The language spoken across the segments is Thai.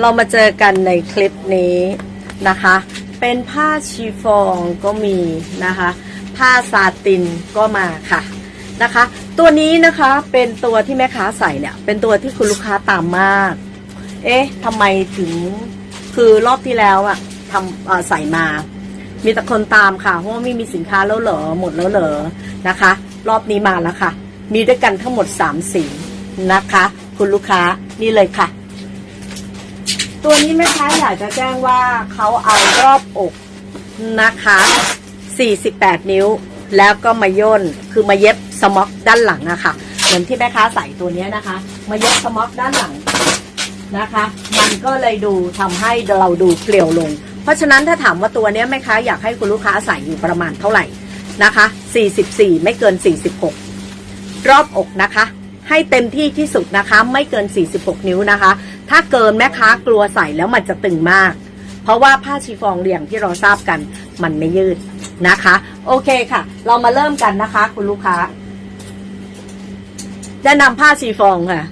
เรามาเจอกันในคลิปนี้นะคะ เป็นผ้าชีฟองก็มีนะคะ ผ้าซาตินก็มาค่ะนะคะ ตัวนี้นะคะเป็นตัวที่แม่ค้าใส่เนี่ย เป็นตัวที่คุณลูกค้าตามมาก เอ๊ะทำไมถึงคือรอบที่แล้วอะทำใส่มา มีแต่คนตามค่ะเพราะว่าไม่มีสินค้าแล้วเหรอหมดแล้วเหรอนะคะ รอบนี้มาแล้วค่ะ มีด้วยกันทั้งหมด3สีนะคะ คุณลูกค้านี่เลยค่ะ ตัวนี้แม่ค้าอยากจะแจ้งว่าเขาเอารอบอกนะคะ 48 นิ้ว แล้วก็มาย่น คือมาเย็บสม็อกด้านหลังอะค่ะ เหมือนที่แม่ค้าใส่ตัวนี้นะคะ มาเย็บสม็อกด้านหลังนะคะ มันก็เลยดูทำให้เราดูเกลียวลง เพราะฉะนั้นถ้าถามว่าตัวนี้แม่ค้าอยากให้คุณลูกค้าใส่อยู่ประมาณเท่าไหร่นะคะ 44 ไม่เกิน 46 รอบอกนะคะ ให้เต็มที่ที่สุดนะคะ ไม่เกิน 46 นิ้วนะคะ ถ้าเกินแม่ค้ากลัวใส่แล้วมันจะตึงมาก เพราะว่าผ้าชีฟองเรียงที่เราทราบกันมันไม่ยืดนะคะ โอเคค่ะ เรามาเริ่มกันนะคะ คุณลูกค้าแนะนำผ้าชีฟองค่ะ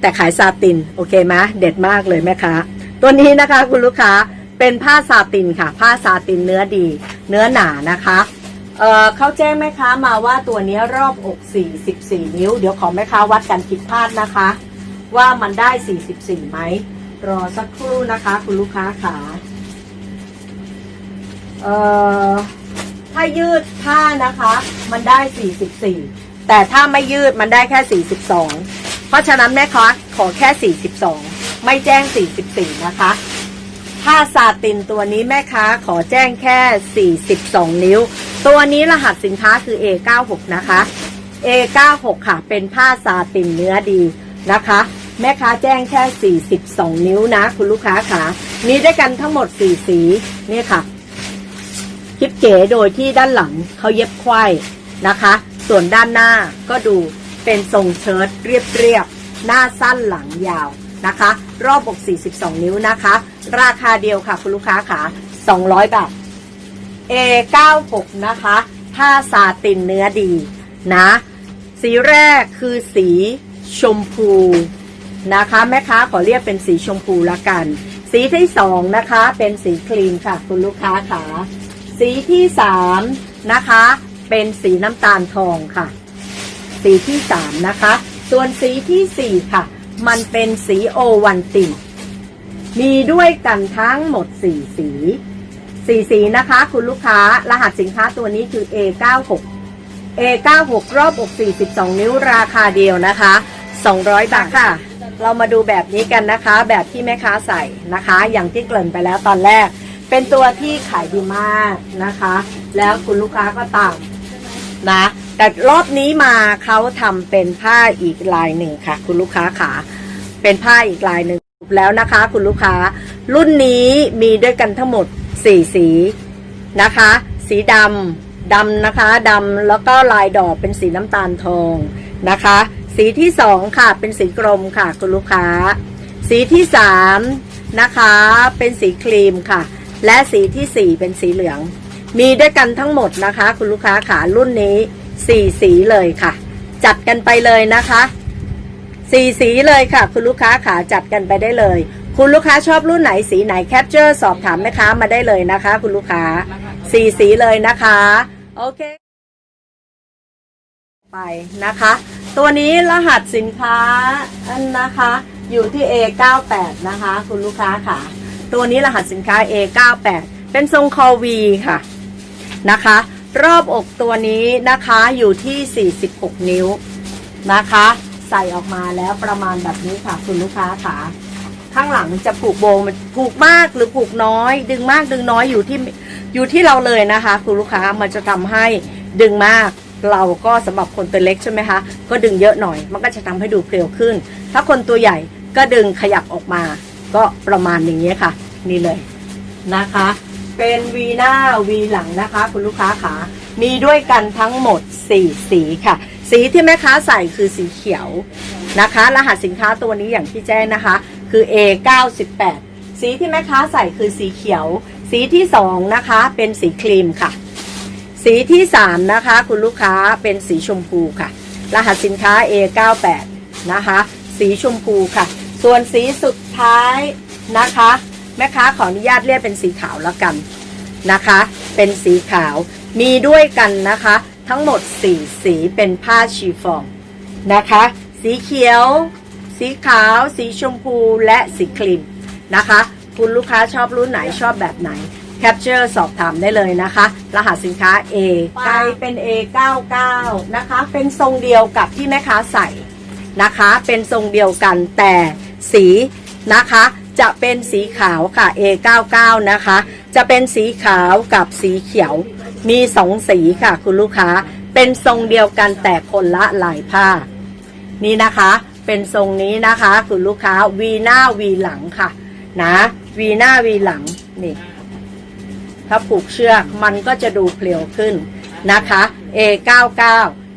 แต่ขายซาติน โอเคไหมเด็ดมากเลยแม่ค้าตัวนี้นะคะ คุณลูกค้าเป็นผ้าซาตินค่ะ ผ้าซาตินเนื้อดี เนื้อหนานะคะ เอ่อเขาแจ้งแม่ค้ามาว่าตัวนี้รอบอก 44 นิ้ว เดี๋ยวขอแม่ค้าวัดกันผิดพลาดนะคะ ว่ามันได้ 44ไหมรอสักครู่นะคะ คุณลูกค้าขาเอ่อถ้ายืดผ้านะคะ มันได้ 44 แต่ถ้าไม่ยืดมันได้แค่ 42 เพราะฉะนั้นแม่ค้าขอแค่ 42 ไม่แจ้ง 44 นะคะผ้าซาตินตัวนี้แม่ค้าขอแจ้งแค่ 42 นิ้ว ตัวนี้รหัสสินค้าคือ A96 นะคะ A96 ค่ะ เป็นผ้าซาตินเนื้อดีนะคะ แม่ค้าแจ้งแค่ 42 นิ้วนะ คุณลูกค้าขามีด้วยกันทั้งหมด 4 สีนี่ค่ะคลิปเก๋โดยที่ด้านหลังเขาเย็บควายนะคะ ส่วนด้านหน้าก็ดูเป็นทรงเชิ้ตเรียบๆ หน้าสั้นหลังยาวนะคะ รอบอก 42 นิ้วนะคะ ราคาเดียวค่ะคุณลูกค้าขา200 บาท A96 นะคะผ้าซาตินเนื้อดีนะ สีแรกคือสีชมพูนะคะ แม่ค้าขอเรียกเป็นสีชมพูละกัน สีที่สองนะคะเป็นสีครีมค่ะ คุณลูกค้าขาสีที่สามนะคะ เป็นสีน้ำตาลทองค่ะ สีที่สามนะคะ ส่วนสีที่สี่ค่ะ มันเป็นสีโอวันตินมีด้วยกันทั้งหมดสี่สี สี่สีนะคะ คุณลูกค้ารหัสสินค้าตัวนี้คือ A96 A96 รอบอก42 นิ้วราคาเดียวนะคะ 200 บาทค่ะ เรามาดูแบบนี้กันนะคะ แบบที่แม่ค้าใส่นะคะ อย่างที่เกริ่นไปแล้วตอนแรก เป็นตัวที่ขายดีมากนะคะ แล้วคุณลูกค้าก็ตามนะ แต่รอบนี้มาเขาทำเป็นผ้าอีกลายหนึ่งค่ะ คุณลูกค้าขาเป็นผ้าอีกลายหนึ่งแล้วนะคะ คุณลูกค้ารุ่นนี้มีด้วยกันทั้งหมด 4สีนะคะ สีดำดำนะคะดำแล้วก็ลายดอกเป็นสีน้ำตาลทองนะคะ สีที่สองค่ะเป็นสีกรมค่ะคุณลูกค้า สีที่สามนะคะเป็นสีครีมค่ะ และสีที่สี่เป็นสีเหลือง มีด้วยกันทั้งหมดนะคะ คุณลูกค้าขารุ่นนี้สี่สีเลยค่ะ จัดกันไปเลยนะคะสี่สีเลยค่ะ คุณลูกค้าขาจัดกันไปได้เลย คุณลูกค้าชอบรุ่นไหนสีไหนแคปเจอร์สอบถามแม่ค้ามาได้เลยนะคะ คุณลูกค้าสีสีเลยนะคะ โอเค ไปนะคะ ตัวนี้รหัสสินค้าอันนะคะ อยู่ที่ A98 นะคะ คุณลูกค้าค่ะ ตัวนี้รหัสสินค้า A98 เป็นทรงคอวีค่ะนะคะ รอบอกตัวนี้นะคะอยู่ที่ 46 นิ้วนะคะ ใส่ออกมาแล้วประมาณแบบนี้ค่ะ คุณลูกค้าค่ะ ข้างหลังจะผูกโบมันผูกมากหรือผูกน้อย ดึงมากดึงน้อยอยู่ที่อยู่ที่เราเลยนะคะคุณลูกค้ามันจะทำให้ดึงมากเราก็สำหรับคนตัวเล็กใช่ไหมคะ ก็ดึงเยอะหน่อย มันก็จะทำให้ดูเพรียวขึ้น ถ้าคนตัวใหญ่ก็ดึงขยับออกมา ก็ประมาณอย่างนี้ค่ะ นี่เลยนะคะ เป็นวีหน้าวีหลังนะคะ คุณลูกค้าขามีด้วยกันทั้งหมด 4 สีค่ะ สีที่แม่ค้าใส่คือสีเขียว นะคะ รหัสสินค้าตัวนี้อย่างที่แจ้งนะคะ คือ A98 สีที่แม่ค้าใส่คือสีเขียว สีที่สองนะคะเป็นสีครีมค่ะ สีที่สามนะคะคุณลูกค้าเป็นสีชมพูค่ะ รหัสสินค้า A98 นะคะ สีชมพูค่ะ ส่วนสีสุดท้ายนะคะ แม่ค้าขออนุญาตเรียกเป็นสีขาวแล้วกันนะคะ เป็นสีขาวมีด้วยกันนะคะ ทั้งหมด 4 สีเป็นผ้าชีฟองนะคะ สีเขียว สีขาว สีชมพูและสีครีมนะคะ คุณลูกค้าชอบรุ่นไหนชอบแบบไหนแคปเจอร์สอบถามได้เลยนะคะ รหัสสินค้า A ไปเป็น A99 นะคะ เป็นทรงเดียวกับที่แม่ค้าใส่นะคะ เป็นทรงเดียวกันแต่สีนะคะ จะเป็นสีขาวค่ะ A99 นะคะ จะเป็นสีขาวกับสีเขียว มีสองสีค่ะคุณลูกค้า เป็นทรงเดียวกันแต่คนละลายผ้า นี่นะคะ เป็นทรงนี้นะคะคุณลูกค้าวีหน้าวีหลังค่ะ นะวีหน้าวีหลังนี่ ถ้าผูกเชือกมันก็จะดูเพลียวขึ้นนะคะ A99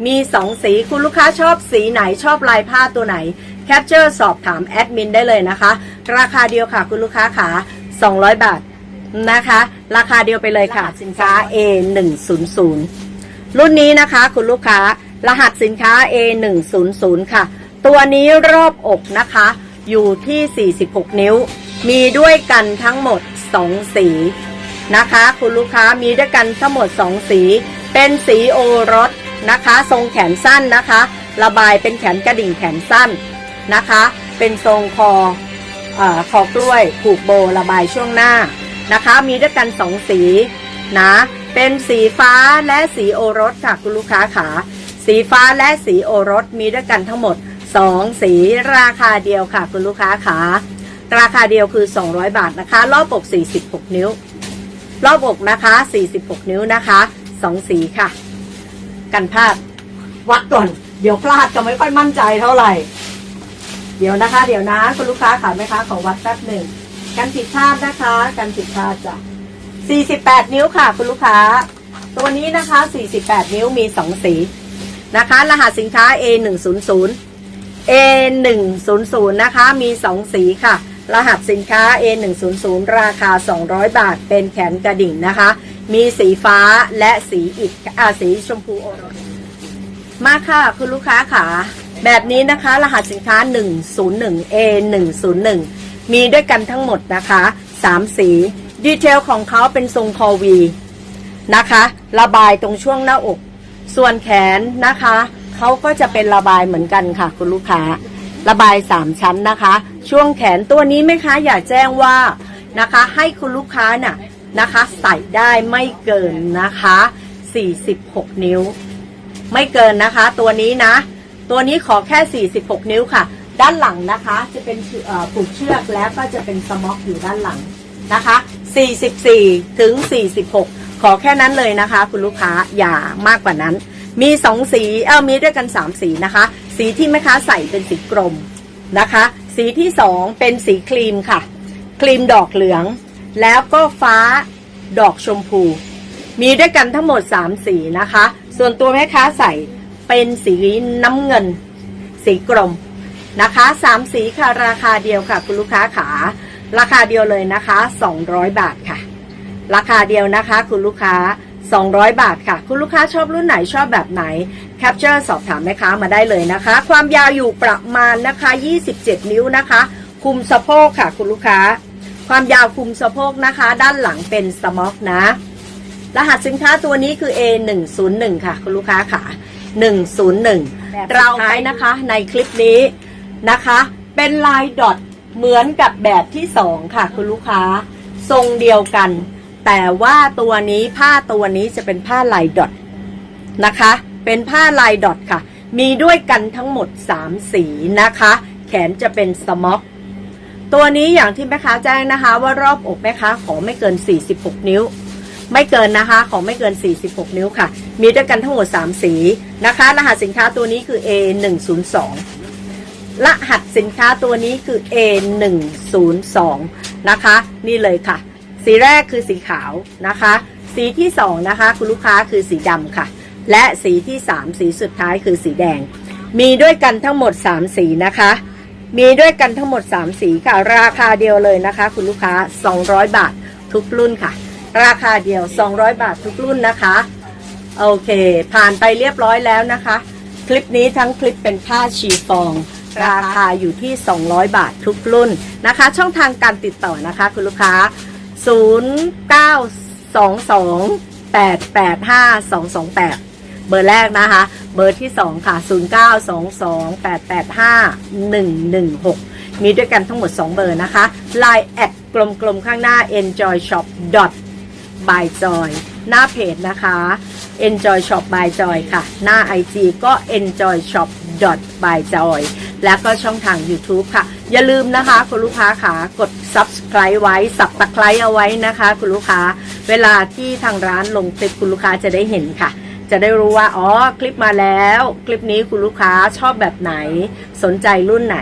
มีสองสีคุณลูกค้าชอบสีไหนชอบลายผ้าตัวไหนแคปเจอร์สอบถามแอดมินได้เลยนะคะ ราคาเดียวค่ะคุณลูกค้าขา200 บาทนะคะ ราคาเดียวไปเลยค่ะ สินค้า A100 รุ่นนี้นะคะคุณลูกค้า รหัสสินค้า A100 ค่ะ ตัวนี้รอบอกนะคะ อยู่ที่ 46 นิ้ว มีด้วยกันทั้งหมด 2 สีนะคะ คุณลูกค้ามีด้วยกันทั้งหมด 2 สี เป็นสีโอรสนะคะ ทรงแขนสั้นนะคะ ระบายเป็นแขนกระดิ่งแขนสั้นนะคะ เป็นทรงคอเอ่อคอกล้วยผูกโบระบายช่วงหน้านะคะ มีด้วยกัน 2 สีนะ เป็นสีฟ้าและสีโอรสค่ะคุณลูกค้าขา สีฟ้าและสีโอรสมีด้วยกันทั้งหมด 2 สีราคาเดียวค่ะ คุณลูกค้าขาราคาเดียวคือ 200 บาทนะคะ รอบอก 46 นิ้ว รอบอกนะคะ 46 นิ้วนะคะ 2 สีค่ะ กันพลาดวัดก่อน เดี๋ยวพลาดจะไม่ค่อยมั่นใจเท่าไหร่ เดี๋ยวนะคะ เดี๋ยวนะคุณลูกค้าขาไหมคะ ขอวัดแป๊บหนึ่ง กันผิดพลาดนะคะ กันผิดพลาดจ้ะ 48 นิ้วค่ะ คุณลูกค้า ตัวนี้นะคะ 48 นิ้วมี 2 สี นะคะ รหัสสินค้า A100 A100 นะคะ มี 2 สีค่ะ รหัสสินค้า A100 ราคา 200 บาท เป็นแขนกระดิ่งนะคะ มีสีฟ้าและสีอิฐอ่าสีชมพูโอรสมาค่ะ คุณลูกค้าค่ะ แบบนี้นะคะ รหัสสินค้า 101 A 101มีด้วยกันทั้งหมดนะคะ 3 สีดีเทลของเขาเป็นทรงคอวีนะคะ ระบายตรงช่วงหน้าอก ส่วนแขนนะคะเขาก็จะเป็นระบายเหมือนกันค่ะ คุณลูกค้า ระบาย3ชั้นนะคะ ช่วงแขนตัวนี้ไหมคะ อยากแจ้งว่านะคะ ให้คุณลูกค้าน่ะนะคะ ใส่ได้ไม่เกินนะคะ 46 นิ้ว ไม่เกินนะคะ ตัวนี้นะ ตัวนี้ขอแค่ 46 นิ้วค่ะ ด้านหลังนะคะ จะเป็นผูกเชือกแล้วก็จะเป็นสม็อกอยู่ด้านหลังนะคะ 44 ถึง 46 ขอแค่นั้นเลยนะคะ คุณลูกค้าอย่ามากกว่านั้น มี2สีเออมีด้วยกัน3สีนะคะ สีที่แม่ค้าใส่เป็นสีกรมนะคะ สีที่2เป็นสีครีมค่ะ ครีมดอกเหลือง แล้วก็ฟ้าดอกชมพู มีด้วยกันทั้งหมด3สีนะคะ ส่วนตัวแม่ค้าใส่เป็นสีน้ำเงิน สีกรมนะคะ3สีค่ะราคาเดียวค่ะ คุณลูกค้าขาราคาเดียวเลยนะคะ 200 บาทค่ะ ราคาเดียวนะคะ คุณลูกค้า 200 บาทค่ะ คุณลูกค้าชอบรุ่นไหนชอบแบบไหนแคปเจอร์สอบถามแม่ค้ามาได้เลยนะคะ ความยาวอยู่ประมาณนะคะ 27 นิ้วนะคะ คุมสะโพกค่ะ คุณลูกค้า ความยาวคุมสะโพกนะคะ ด้านหลังเป็นสม็อกนะ รหัสสินค้าตัวนี้คือ A101 ค่ะ คุณลูกค้าค่ะ 101 เราใช้นะคะในคลิปนี้นะคะ เป็นลายดอทเหมือนกับแบบที่ 2 ค่ะ คุณลูกค้า ทรงเดียวกัน แต่ว่าตัวนี้ผ้าตัวนี้จะเป็นผ้าลายดอทนะคะ เป็นผ้าลายดอทค่ะ มีด้วยกันทั้งหมด 3 สีนะคะ แขนจะเป็นสม็อกตัวนี้อย่างที่แม่ค้าแจ้งนะคะ ว่ารอบอกแม่ค้าขอไม่เกิน 46 นิ้ว ไม่เกินนะคะของไม่เกิน 46 นิ้วค่ะ มีด้วยกันทั้งหมด 3 สีนะคะ รหัสสินค้าตัวนี้คือ A102 รหัสสินค้าตัวนี้คือ A102 นะคะ นี่เลยค่ะ สีแรกคือสีขาวนะคะ สีที่2นะคะคุณลูกค้าคือสีดำค่ะ และสีที่3สีสุดท้ายคือสีแดง มีด้วยกันทั้งหมด3สีนะคะ มีด้วยกันทั้งหมด3สีค่ะ ราคาเดียวเลยนะคะ คุณลูกค้า 200 บาททุกรุ่นค่ะ ราคาเดียว 200 บาททุกรุ่นนะคะโอเค ผ่านไปเรียบร้อยแล้วนะคะ คลิปนี้ทั้งคลิปเป็นผ้าชีฟอง ราคาอยู่ที่ 200 บาททุกรุ่นนะคะ ช่องทางการติดต่อนะคะ คุณลูกค้า 0922885228 เบอร์แรกนะคะ เบอร์ที่ 2 ค่ะ 0922885116 มีด้วยกันทั้งหมด 2 เบอร์นะคะ Line แอดกลมๆ ข้างหน้า enjoy shop by joy หน้าเพจนะคะ enjoy shop by joy ค่ะ หน้า IG ก็ enjoy shop by joy แล้วก็ช่องทาง YouTube ค่ะ อย่าลืมนะคะ คุณลูกค้าค่ะกด subscribe ไว้สับตะไคร้เอาไว้นะคะ คุณลูกค้า เวลาที่ทางร้านลงคลิปคุณลูกค้าจะได้เห็นค่ะ จะได้รู้ว่าอ๋อคลิปมาแล้ว คลิปนี้คุณลูกค้าชอบแบบไหน สนใจรุ่นไหน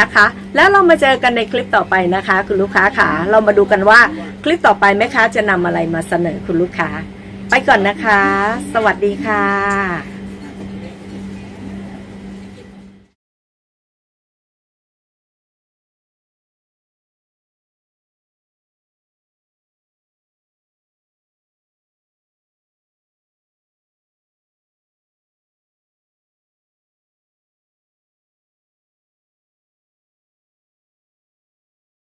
นะคะ แล้วเรามาเจอกันในคลิปต่อไปนะคะ คุณลูกค้าค่ะเรามาดูกันว่าคลิปต่อไปแม่ค้าจะนำอะไรมาเสนอคุณลูกค้า ไปก่อนนะคะ สวัสดีค่ะ